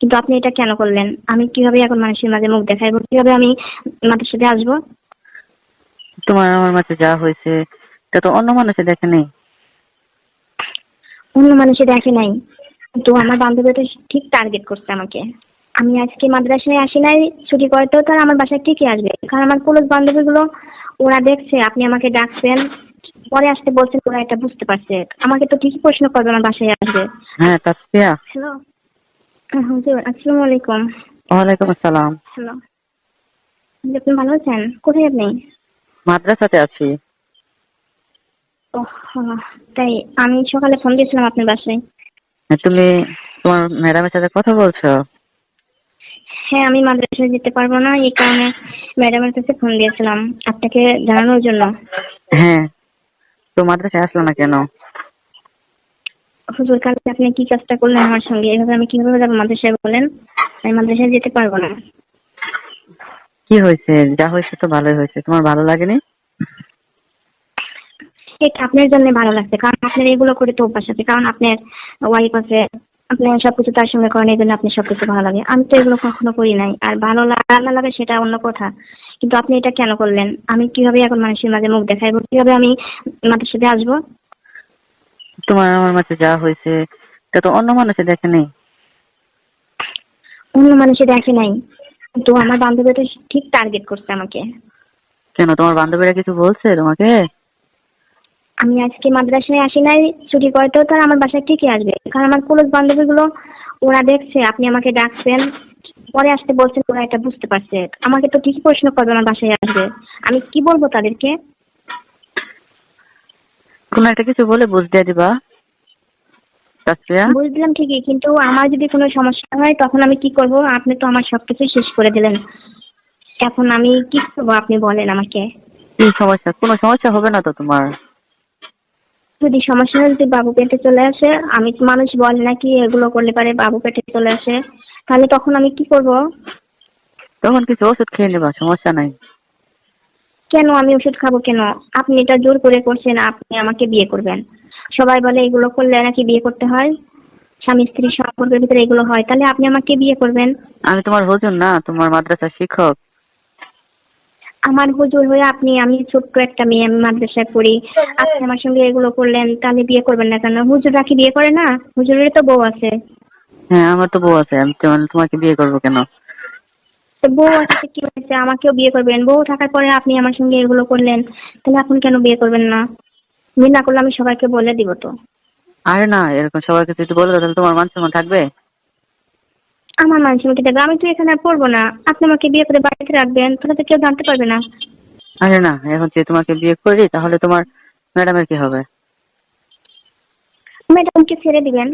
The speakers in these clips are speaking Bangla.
কিন্তু আপনি এটা কেন করলেন? আমি কীভাবে এখন মানুষের মাঝে মুখ দেখাইবো? কীভাবে আমি মাদ্রাসাতে আসব? তোমার আমার মাঝে যা হয়েছে এটা তো অন্য মানুষে দেখে নেই। অন্য মানুষে দেখে নাই। কিন্তু আমার বান্ধবী তো ঠিক টার্গেট করছে আমাকে। আমি আজকে মাদ্রাসায় আসি নাই ছুটি করতেও তারা আমার বাসায় ঠিকই আসবে। কারণ আমার পুলিশ বান্ধবীগুলো ওরা দেখছে আপনি আমাকে ডাকছেন। পরে আসতে বলছেন ওরা এটা বুঝতে পারছে। আমাকে তো ঠিকই প্রশ্ন করবে আমার বাসায় আসবে। হ্যাঁ তাসফিয়া। হ্যালো আসসালামু আলাইকুম। ওয়ালাইকুম আসসালাম। হ্যালো। আপনি ভালো আছেন? কোথায় আপনি? মাদ্রাসাতে আছি। তাই আমি সকালে ফোন দিয়েছিলাম আপনার বাসায়। তুমি তোমার ম্যাডামের সাথে কথা বলছো? হ্যাঁ আমি মাদ্রাসায় যেতে পারব না এই কারণে ম্যাডামের কাছে ফোন দিয়েছিলাম আপনাকে জানানোর জন্য। হ্যাঁ তো মাদ্রাসায় আসলো না কেন? হুজুর কালকে আপনি কি কাজটা করলেন আমার সঙ্গে? এভাবে আমি কীভাবে যাব মাদ্রাসায় বলেন? আমি মাদ্রাসায় যেতে পারব না। কি হয়েছে? যা হয়েছে তো ভালোই হয়েছে। তোমার ভালো লাগেনি? এটা আপনার জন্য ভালো লাগছে। কারণ আপনার এগুলো করে তো অভ্যাস আছে। কারণ আপনার ওয়াইফ আছে আপনি সবকিছু তার সঙ্গে করেন এই জন্য আপনি সবকিছু ভালো লাগে। আমি তো এগুলো কখনো করি নাই। আর ভালো লাগা না লাগে সেটা অন্য কথা। কিন্তু আপনি এটা কেন করলেন? আমি কীভাবে এখন মানুষের মাঝে মুখ দেখাইবো? কীভাবে আমি মাদ্রাসাতে আসব? তোমার আমার মাঝে যা হয়েছে এটা তো অন্য মানুষে দেখে নেই। অন্য মানুষে দেখে নাই। কিন্তু আমার বান্ধবী তো ঠিক টার্গেট করছে আমাকে। কেন তোমার বান্ধবীরা কিছু বলছে তোমাকে? আমি আজকে মাদ্রাসায় আসি নাই ছুটি করতেও তারা আমার বাসায় ঠিকই আসবে। কারণ আমার পুলিশ বান্ধবীগুলো ওরা দেখছে আপনি আমাকে ডাকছেন। পরে আসতে বলছেন ওরা এটা বুঝতে পারছে। আমাকে তো ঠিকই প্রশ্ন করবে আমার বাসায় আসবে। আমি কি বলব তাদেরকে? কোনো একটা কিছু বলে বুঝ দিয়ে দিবা। বুঝলাম ঠিকই কিন্তু আমার যদি কোনো সমস্যা হয় তখন আমি কি করব? আপনি তো আমার সবকিছু শেষ করে দিলেন। এখন আমি কি করব আপনি বলেন আমাকে। কি সমস্যা? কোনো সমস্যা হবে না তো তোমার? যদি সমস্যা হয় যদি বাবু পেটে চলে আসে আমি মানুষ বলে নাকি এগুলো করলে পারে বাবু পেটে চলে আসে। তাহলে তখন আমি কি করব? তখন কিছু ওষুধ খেয়ে নেবা সমস্যা নাই। কেন আমি ওষুধ খাব কেন? আপনি এটা জোর করে করছেন আপনি আমাকে বিয়ে করবেন। সবাই বলে এগুলো করলে নাকি বিয়ে করতে হয়? স্বামী স্ত্রী সম্পর্কের ভিতরে এগুলো হয়। তাহলে আপনি আমাকে বিয়ে করবেন? আমি তোমার হুজুর না তোমার মাদ্রাসার শিক্ষক। আমার হুজুর হয়ে আপনি আমি ছোট্ট একটা মেয়ে আমি মাদ্রাসায় পড়ি। আপনি আমার সঙ্গে এগুলো করলেন তাহলে বিয়ে করবেন না কেন? হুজুররা কি বিয়ে করে না? হুজুরের তো বউ আছে। হ্যাঁ আমার তো বউ আছে। আমি তোমার- তোমাকে বিয়ে করব কেন? তো বউ তো কি হয়েছে? আমাকেও বিয়ে করবেন। বউ থাকার পরে আপনি আমার সঙ্গে এগুলো করলেন। তাহলে এখন কেন বিয়ে করবেন না? বিয়ে না করলে আমি সবাইকে বলে দিব তো। আরে না এরকম সবাইকে যদি বলে দাও, তাহলে তোমার মান সম্মান থাকবে? আমার মানুষ আমাকে দেবে আমি তো এখানে আর পড়ব না। আপনি আমাকে বিয়ে করে বাড়িতে রাখবেন তাহলে তো কেউ জানতে পারবে না। আরে না এখন যদি তোমাকে বিয়ে করি তাহলে তোমার ম্যাডামের কি হবে? ম্যাডামকে ছেড়ে দিবেন।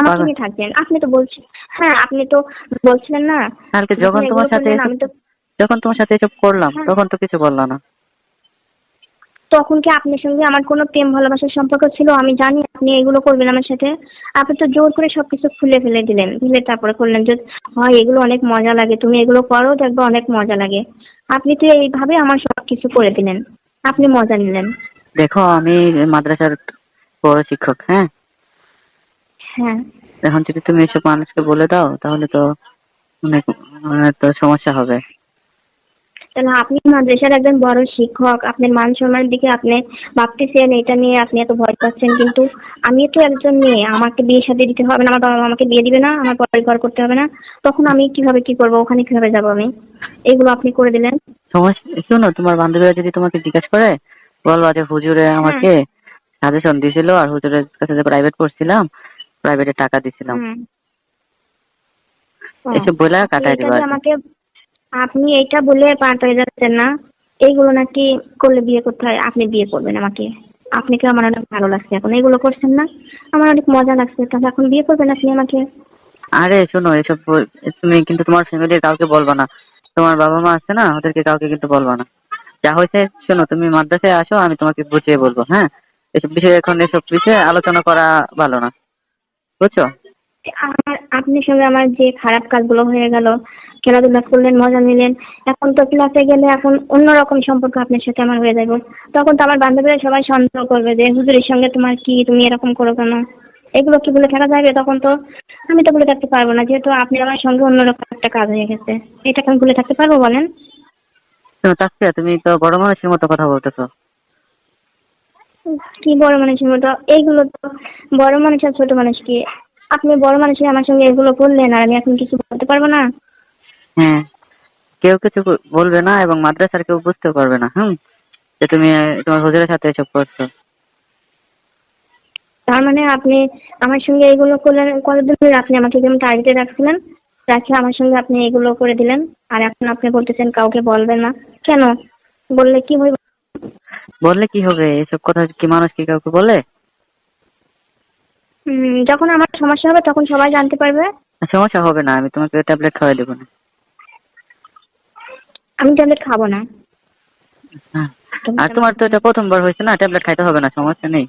আমার সঙ্গে থাকবেন। আপনি তো বলছেন হ্যাঁ আপনি তো বলছিলেন না। কালকে যখন তোমার সাথে আমি তো যখন তোমার সাথে এসব করলাম হ্যাঁ। তখন তো কিছু বলল না। তখন কি আপনার সঙ্গে আমার কোনো প্রেম ভালোবাসার সম্পর্ক ছিল? আমি জানি আপনি এগুলো করবেন আমার সাথে। আপনি তো জোর করে সবকিছু খুলে ফেলে দিলেন। ফেলে তারপরে করলেন যে হয় এগুলো অনেক মজা লাগে। তুমি এগুলো করো দেখবে অনেক মজা লাগে। আপনি তো এইভাবে আমার সবকিছু করে দিলেন। আপনি মজা নিলেন। দেখো আমি মাদ্রাসার বড় শিক্ষক হ্যাঁ? হ্যাঁ। এখন যদি তুমি এসব মানুষকে বলে দাও তাহলে তো অনেক তো সমস্যা হবে। তাহলে আপনি মাদ্রাসার একজন বড় শিক্ষক আপনার মান সম্মানের দিকে আপনি ভাবতেছেন এটা নিয়ে আপনি এত ভয় পাচ্ছেন কিন্তু আমি তো একজন মেয়ে আমাকে বিয়ে সাথে দিতে হবে না আমার বাবা আমাকে বিয়ে দিবে না আমার পরে ঘর করতে হবে না তখন আমি কীভাবে কি করব ওখানে কীভাবে যাব আমি? এগুলো আপনি করে দিলেন। সমস্যা শোনো তোমার বান্ধবীরা যদি তোমাকে জিজ্ঞেস করে বলবা যে হুজুরে আমাকে সাজেশন দিয়েছিল আর হুজুরের কাছে যে প্রাইভেট পড়ছিলাম প্রাইভেটে টাকা দিছিলাম এসব বলে কাটাই আপনি দিবা আমাকে আপনি এইটা বলে পার যাচ্ছেন না এইগুলো নাকি করলে বিয়ে করতে হয় আপনি বিয়ে করবেন আমাকে। আপনাকে আমার অনেক ভালো লাগছে এখন এগুলো করছেন না? আমার অনেক মজা লাগছে তাহলে এখন বিয়ে করবেন আপনি আমাকে? আরে শোনো এসব তুমি কিন্তু তোমার ফ্যামিলির কাউকে বলবা না। তোমার বাবা মা আছে না ওদেরকে কাউকে কিন্তু বলবা না। যা হয়েছে শোনো তুমি মাদ্রাসায় আসো আমি তোমাকে বুঝিয়ে বলব হ্যাঁ? এসব বিষয়ে এখন এসব বিষয়ে আলোচনা করা ভালো না। বুঝছ? আমার আপনার সঙ্গে আমার যে খারাপ কাজগুলো হয়ে গেল খেলাধুলা করলেন মজা নিলেন এখন তো ক্লাসে গেলে এখন অন্যরকম সম্পর্ক আপনার সাথে আমার হয়ে যাবে। তখন তো আমার বান্ধবীরা সবাই সন্দেহ করবে যে হুজুরের সঙ্গে তোমার কি তুমি এরকম করো কেন? এগুলো কি বলে থাকা যাবে? তখন তো আমি তো ভুলে থাকতে পারব না যেহেতু আপনি আমার সঙ্গে অন্যরকম একটা কাজ হয়ে গেছে। এটা আমি ভুলে থাকতে পারব বলেন? শোনো তুমি তো বড় মানুষের মতো কথা বলতেছো। কি বড় মানুষের মতো এইগুলো তো বড় মানুষ আর ছোট মানুষ কি? আপনি বড় মানুষের আমার সঙ্গে এগুলো করলেন আর আমি এখন কিছু বলতে পারব না? হ্যাঁ কেউ কিছু বলবে না এবং মাদ্রাসার কেউ বুঝতেও পারবে না হুম? যে তুমি তোমার হুজুরের সাথে এসব করছ। তার মানে আপনি আমার সঙ্গে এগুলো করলেন কতদিন ধরে? আপনি আমাকে যেমন টার্গেটে রাখছিলেন রাখে আমার সঙ্গে আপনি এগুলো করে দিলেন। আর এখন আপনি বলতেছেন কাউকে বলবেন না। কেন? বললে কি হইব? বললে কি হবে? এসব কথা কি মানুষ কি কাউকে বলে? যখন আমার সমস্যা হবে তখন সবাই জানতে পারবে। সমস্যা হবে না আমি তোমাকে ট্যাবলেট খাওয়াই দেবো না। আমি ট্যাবলেট খাব না। হ্যাঁ। আর তোমার তো এটা প্রথমবার হয়েছে না ট্যাবলেট খাইতে হবে না সমস্যা নেই।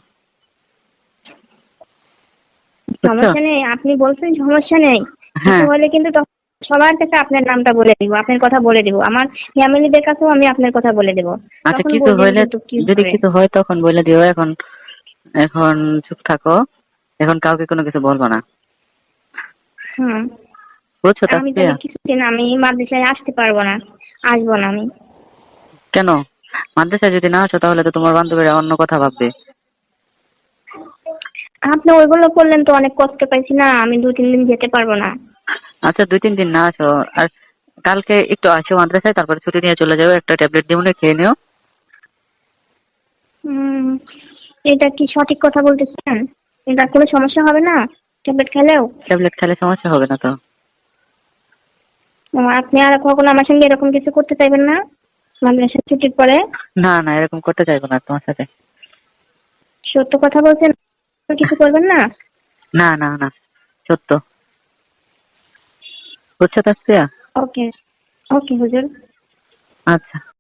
সমস্যা নেই আপনি বলছেন সমস্যা নেই। হ্যাঁ। কিছু হলে কিন্তু সবার কাছে আপনার নামটা বলে দিব আপনার কথা বলে দিব। আমার ফ্যামিলিদের কাছেও আমি আপনার কথা বলে দিব। আচ্ছা কিছু হইলে যদি কিছু হয় তখন বলে দিও এখন এখন চুপ থাকো। এখন কাউকে কোনো কিছু বলব না। হুম। বুঝছ আমি কিছুদিন আমি মাদ্রাসায় আসতে পারব না আসব না আমি। কেন? মাদ্রাসায় যদি না আসো তাহলে তো তোমার বান্ধবীরা অন্য কথা ভাববে। আপনি ওইগুলো করলেন তো অনেক কষ্ট পাইছি না আমি দু তিন দিন যেতে পারব না। আচ্ছা দুই তিন দিন না আসো আর কালকে একটু আসো মাদ্রাসায় তারপরে ছুটি নিয়ে চলে যাও একটা ট্যাবলেট দিব না খেয়ে নিও। হুম এটা কি সঠিক কথা বলতেছেন? এটা কোনো সমস্যা হবে না? ট্যাবলেট খেলেও? ট্যাবলেট খেলে সমস্যা হবে না তো। আপনি আর কখনো আমার সঙ্গে এরকম কিছু করতে চাইবেন না? মাদ্রাসা ছুটির পরে? না না এরকম করতে চাইব না তোমার সাথে। সত্য কথা বলছেন? কিছু করবেন না? না না না সত্য। বুঝছ তাসফিয়া ওকে ওকে হুজুর। আচ্ছা।